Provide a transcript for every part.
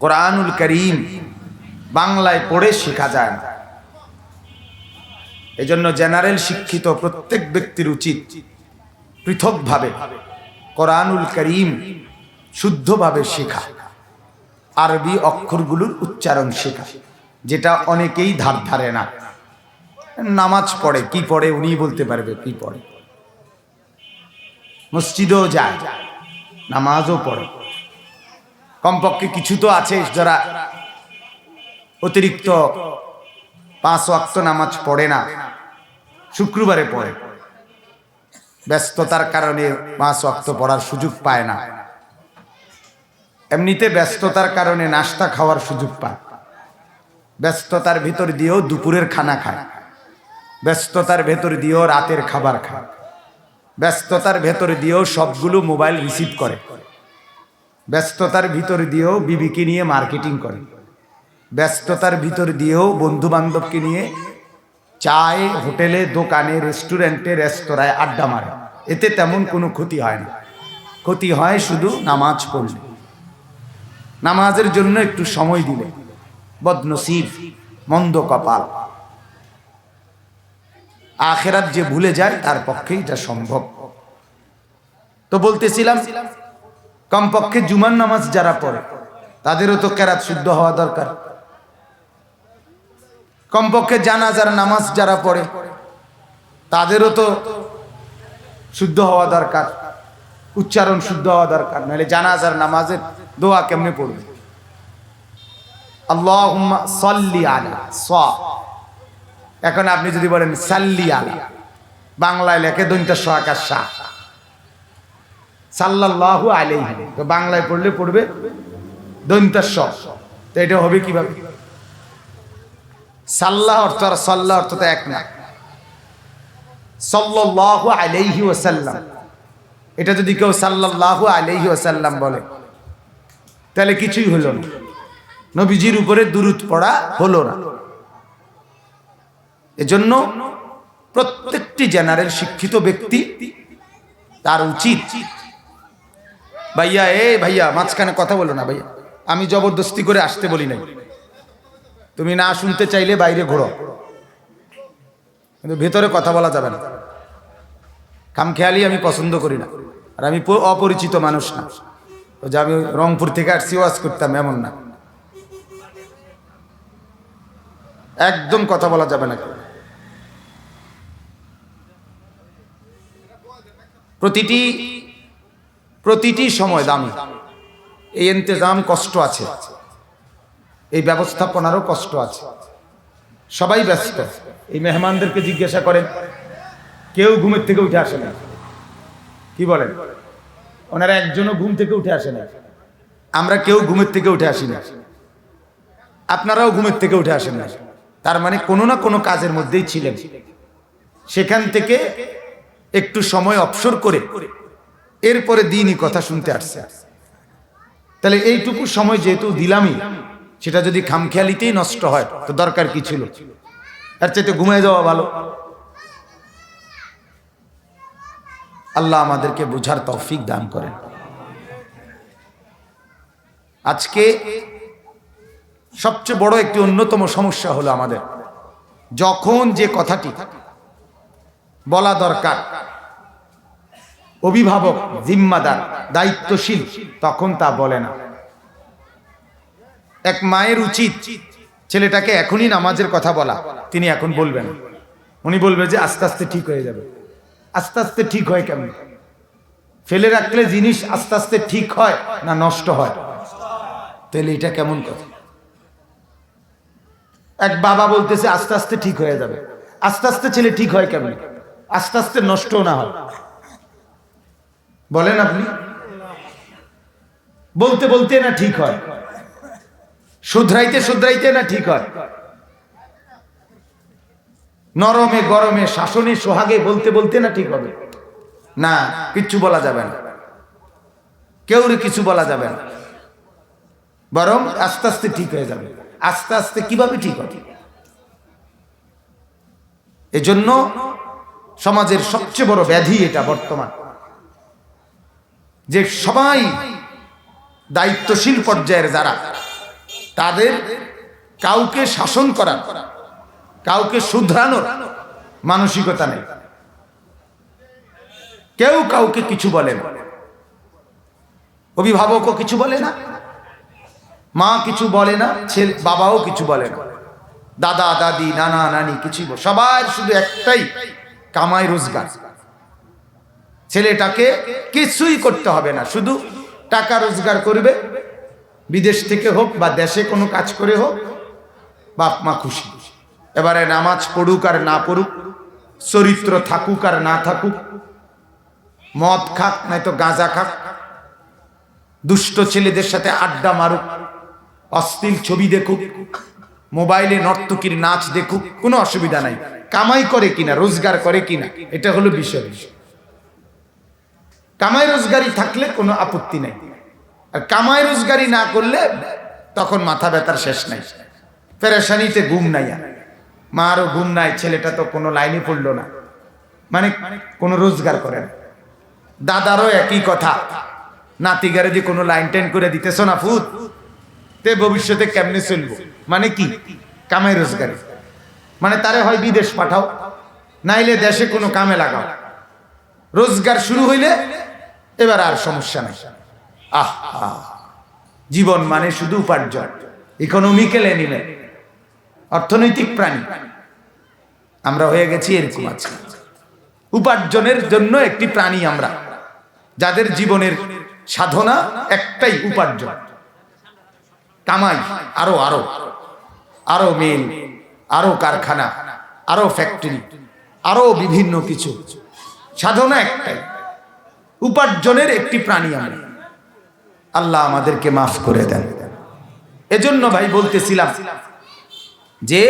কোরআনুল করিম বাংলায় পড়ে শেখা যায়। না এজন্য জেনারেল শিক্ষিত প্রত্যেক ব্যক্তির উচিত পৃথকভাবে কোরআনুল করিম শুদ্ধভাবে শেখা, আরবি অক্ষরগুলোর উচ্চারণ শেখা, যেটা অনেকেই ধার ধারে না। নামাজ পড়ে, কি পড়ে উনি বলতে পারবে কি পড়ে। মসজিদেও যায়, নামাজও পড়ে। কমপক্ষে কিছু তো আছে, যারা অতিরিক্ত পাঁচ ওয়াক্ত নামাজ পড়ে না, শুক্রবারে পড়ে। ব্যস্ততার কারণে পাঁচ ওয়াক্ত পড়ার সুযোগ পায় না। এমনিতে ব্যস্ততার কারণে নাস্তা খাওয়ার সুযোগ পায়। ব্যস্ততার ভিতর দিয়েও দুপুরের খানা খায়। ব্যস্ততার ভেতর দিয়েও রাতের খাবার খায়। ব্যস্ততার ভেতর দিয়েও সবগুলো মোবাইল রিসিভ করে। ব্যস্ততার ভিতর দিয়েও বিবিকে নিয়ে মার্কেটিং করে। ব্যস্ততার ভিতর দিয়েও বন্ধু বান্ধবকে নিয়ে চায়ে, হোটেলে, দোকানে, রেস্টুরেন্টে, রেস্তোরাঁয় আড্ডা মারে। এতে তেমন কোনো ক্ষতি হয় না। ক্ষতি হয় শুধু নামাজ পড়লে। নামাজের জন্য একটু সময় দিলে। বদনসিব, মন্দ কপাল। আখেরাত যে ভুলে যায়, তার পক্ষে এটা সম্ভব। তো বলতেছিলাম কমপক্ষে জুমার নামাজ যারা পড়ে, তাদেরও তো কেরাত শুদ্ধ হওয়া দরকার। কমপক্ষে জানাজার নামাজ যারা পড়ে, তাদেরও তো শুদ্ধ হওয়া দরকার, উচ্চারণ শুদ্ধ হওয়া দরকার। নাহলে জানাজার নামাজের দোয়া কেমনে পড়বে? আল্লাহ সল্লি আলা, স। এখন আপনি যদি বলেন সাল্লি আলা, বাংলায় লেখে দৈন্ত সহাকার শাহ সাল্লাল্লাহু আলাইহি। তো বাংলায় পড়লে পড়বে দৈন্ত স তো এটা হবে কীভাবে? সাল্লাহ অর্থ আর সাল্লাহ অর্থ তো এক না। সাল্লাল্লাহু আলাইহি ওয়াসাল্লাম। এটা যদি কেউ সাল্লাল্লাহু আলাইহি ওয়াসাল্লাম বলে, তাহলে কিছুই হলো না। নবীজির উপরে দুরুদ পড়া হলো না। এজন্য প্রত্যেকটি জেনারেল শিক্ষিত ব্যক্তি তার উচিত ভাইয়া, এ ভাইয়া, মাঝখানে কথা বলো না ভাইয়া। আমি জবরদস্তি করে আসতে বলি নাই। তুমি না শুনতে চাইলে বাইরে ঘোরো। কিন্তু ভেতরে কথা বলা যাবে না। খামখেয়ালি আমি পছন্দ করি না। আর আমি অপরিচিত মানুষ না। যে আমি রংপুর থেকে আর ওয়াজ করতাম, এমন না। একদম কথা বলা যাবে না। প্রতিটি প্রতিটি সময় দামি। এই ইন্তজাম কষ্ট আছে। এই ব্যবস্থাপনারও কষ্ট আছে। সবাই ব্যস্ত। এই মেহমানদেরকে জিজ্ঞাসা করেন, কেউ ঘুমের থেকে উঠে আসে না। কি বলেন? ওনারা একজনও ঘুম থেকে উঠে আসে না। আমরা কেউ ঘুমের থেকে উঠে আসি না। আপনারাও ঘুমের থেকে উঠে আসেন না। তার মানে কোনো না কোনো কাজের মধ্যেই ছিলেন। সেখান থেকে একটু সময় অবসর করে এরপরে দিনই কথা শুনতে আসছে। তাহলে এইটুকু সময় যেহেতু দিলামই, সেটা যদি খামখেয়ালিতেই নষ্ট হয়, তো দরকার কি ছিল? এর চাইতে ঘুমিয়ে যাওয়া ভালো। আল্লাহ আমাদেরকে বোঝার তৌফিক দান করেন। আজকে সবচেয়ে বড় একটি অন্যতম সমস্যা হলো আমাদের। যখন যে কথাটি বলা দরকার অভিভাবক, জিম্মাদার, দায়িত্বশীল, তখন তা বলে না। এক মায়ের উচিত ছেলেটাকে এখনই নামাজের কথা বলা, তিনি এখন বলবেন। উনি বলবে যে, আস্তে আস্তে ঠিক হয়ে যাবে। আস্তে আস্তে ঠিক হয় কেমন? ফেলে রাখলে জিনিস আস্তে আস্তে ঠিক হয় না নষ্ট হয়? তাহলে এটা কেমন কথা? এক বাবা বলতেছে, আস্তে আস্তে ঠিক হয়ে যাবে। আস্তে আস্তে ছেলে ঠিক হয় কেমন? আস্তে আস্তে নষ্ট না হয়। বলেন আপনি। বলতে বলতে না ঠিক হয়। শুধরাইতে শুধরাইতে না ঠিক হয়। নরমে গরমে শাসনে সোহাগে বলতে বলতে না ঠিক হবে। না, কিচ্ছু বলা যাবে না। কেউরে কিছু বলা যাবে না। বরং আস্তে আস্তে ঠিক হয়ে যাবে। আস্তে আস্তে কীভাবে ঠিক হবে? এজন্য সমাজের সবচেয়ে বড় ব্যাধি এটা বর্তমান। যে সবাই দায়িত্বশীল পর্যায়ের যারা, তাদের কাউকে শাসন করার, কাউকে শুধরানোর মানসিকতা নেই। কেউ কাউকে কিছু বলে না। অভিভাবকও কিছু বলে না। মা কিছু বলে না, ছেলে, বাবাও কিছু বলে না। দাদা, দাদি, নানা, নানি বলে- সবার শুধু একটাই, কামাই, রোজগার। ছেলেটাকে কিছুই করতে হবে না, শুধু টাকা রোজগার করবে, বিদেশ থেকে হোক বা দেশে কোনো কাজ করে হোক, বাপ মা খুশি। এবারে নামাজ পড়ুক আর না পড়ুক, চরিত্র থাকুক আর না থাকুক, মদ খাক, নয়তো গাঁজা খাক, দুষ্ট ছেলেদের সাথে আড্ডা মারুক, অশ্লীল ছবি দেখুক, মোবাইলে নর্তকীর নাচ দেখুক, কোনো অসুবিধা নাই। কামাই করে কিনা, রোজগার করে কিনা, এটা হলো বিষয়। বিষয় কামাই রোজগারি থাকলে কোনো আপত্তি নাই। আর কামাই রোজগারি না করলে তখন মাথা ব্যথার শেষ নাই। পেরেশানিতে ঘুম নাই আর। মারও ঘুম নাই, ছেলেটা তো কোনো লাইনে পড়ল না। মানে কোনো রোজগার করে না। দাদারও একই কথা, নাতিগারে যে কোনো লাইন টাইন করে দিতেছ না ফুত, তে ভবিষ্যতে কেমনে চলবো? মানে কি? কামাই রোজগারে। মানে তারে হয় বিদেশ পাঠাও, নাইলে দেশে কোনো কামে লাগাও। রোজগার শুরু হইলে এবার আর সমস্যা নাই। আহ। জীবন মানে শুধু উপার্জন ইকোনমিক্যাল এনিমেল অর্থনৈতিক প্রাণী। আমরা হয়ে গেছি এরকম আজকে। উপার্জনের জন্য একটি প্রাণী আমরা, যাদের জীবনের সাধনা একটাই উপার্জন। কামাই, আরও আরও। আরও মিল, আরও কারখানা, আরও ফ্যাক্টরি আরও বিভিন্ন কিছু। সাধনা একটাই। উপার্জনের একটি প্রাণী আমরা। আল্লাহ আমাদেরকে মাফ করে দেন। এজন্য ভাই বলতেছিলাম যে,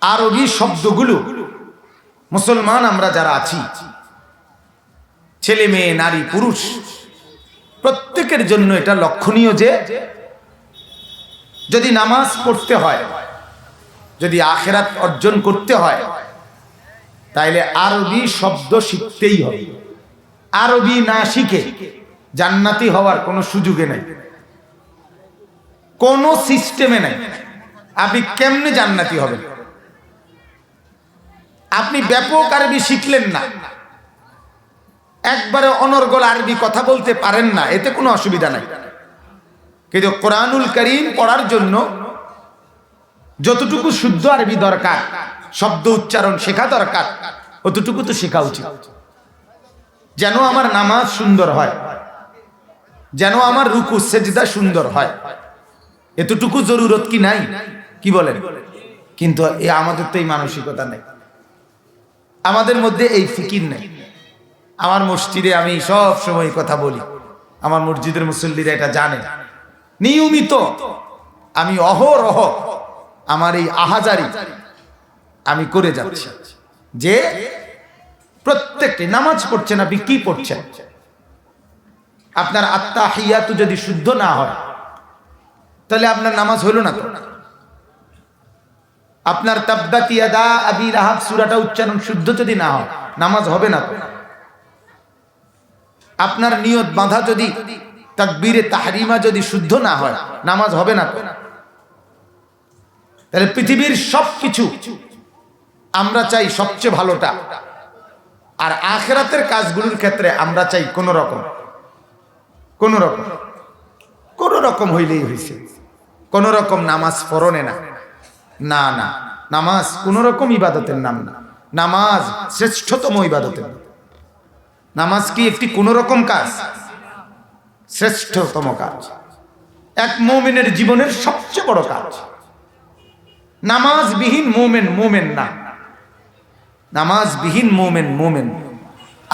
আরবি শব্দগুলো, মুসলমান আমরা যারা আছি, ছেলে মেয়ে, নারী, পুরুষ, প্রত্যেকের জন্য এটা লক্ষণীয় যে, যদি নামাজ পড়তে হয়, যদি আখেরাত অর্জন করতে হয়, তাইলে আরবি শব্দ শিখতেই হবে। আরবি না শিখে জান্নাতি হওয়ার কোনো সুযোগে নাই। কোনো সিস্টেমে নাই। আপনি কেমনে জান্নাতি হবেন? আপনি ব্যাপক আরবি শিখলেন না। একবারে অনর্গল আরবি কথা বলতে পারেন না, এতে কোনো অসুবিধা নাই। কিন্তু কোরআনুল করিম পড়ার জন্য যতটুকু শুদ্ধ আরবি দরকার, শব্দ উচ্চারণ শেখা দরকার, অতটুকু তো শেখা উচিত। যেন আমার নামাজ সুন্দর হয়। যেন আমার রুকু, সেজদা সুন্দর হয়। এতটুকু জরুরত কি নাই? কি বলেন? কিন্তু এ আমাদের তো এই মানসিকতা নেই। আমাদের মধ্যে এই ফিকির নেই। আমার মসজিদে আমি সব সময় কথা বলি। আমার মসজিদের মুসল্লিরা এটা জানে। নিয়মিত আমি অহরহ আমার এই আহাজারি আমি করে যাচ্ছি। যে প্রত্যেকটি নামাজ পড়ছেন আপনি কি পড়ছেন? আপনার আত্মা হিয়াতু যদি শুদ্ধ না হয়, তাহলে আপনার নামাজ হইল না আপনার তাব্বাতিয়াদা আবি রাহাব উচ্চারণ শুদ্ধ যদি না হয়, নামাজ হবে না আপনার নিয়ত বাঁধা যদি, তাকবীরে তাহরিমা যদি শুদ্ধ না হয়, নামাজ হবে না তাহলে পৃথিবীর সব কিছু আমরা চাই সবচেয়ে ভালোটা। আর আখেরাতের কাজগুলোর ক্ষেত্রে আমরা চাই কোন রকম। কোন রকম। কোন রকম হইলেই হয়েছে কোন রকম নামাজ পড়নে না। না না। নামাজ কোন রকম ইবাদতের নাম না। নামাজ শ্রেষ্ঠতম ইবাদতের নামাজ কি একটি কোন রকম কাজ? শ্রেষ্ঠতম কাজ। এক মোমেনের জীবনের সবচেয়ে বড় কাজ। নামাজবিহীন মোমেন মোমেন না। নামাজবিহীন মোমেন মোমেন।